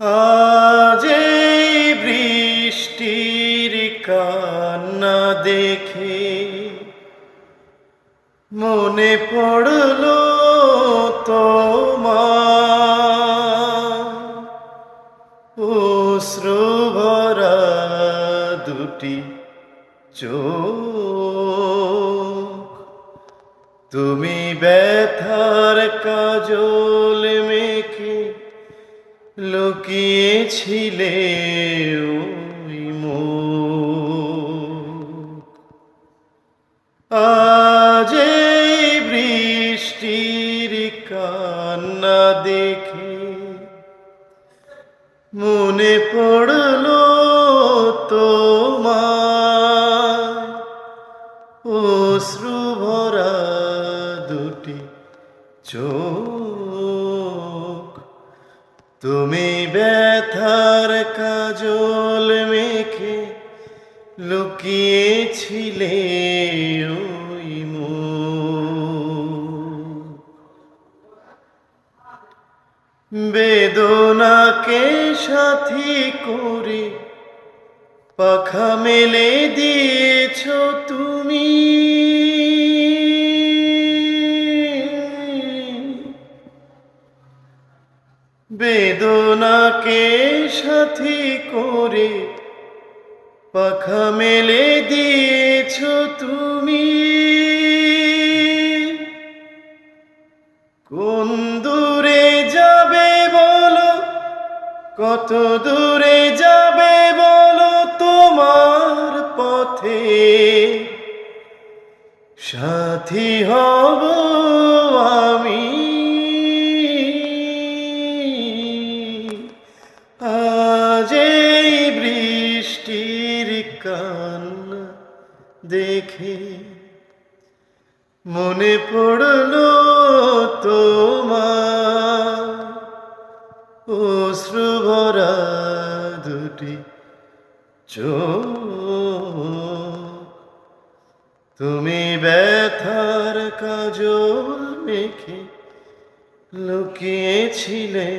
আজ বৃষ্টির কান্না দেখে মনে পড়ল তোমার। ভরা দুটি চোখ তুমি ব্যথার কাজল মেখে লুকিয়েছিলে আজ বৃষ্টির কান্না দেখে মনে পড়ল তোমার অশ্রু ভরা দুটি চোখ। তুমি ব্যথার কাজল মেখে লুকিয়েছিলে ওই বেদনাকে সাথী করে পাখা মেলে দিয়েছ বেদনাকে সাথী করে পাখা মেলে দিয়েছ তুমি। কোন দূরে যাবে বলো? কত দূরে যাবে বলো তোমার পথে? সাথী হব কান্না দেখে মনে পড়ল তোমার। অশ্রু ভরা দুটি তুমি ব্যথার কাজল মেখে লুকিয়েছিলে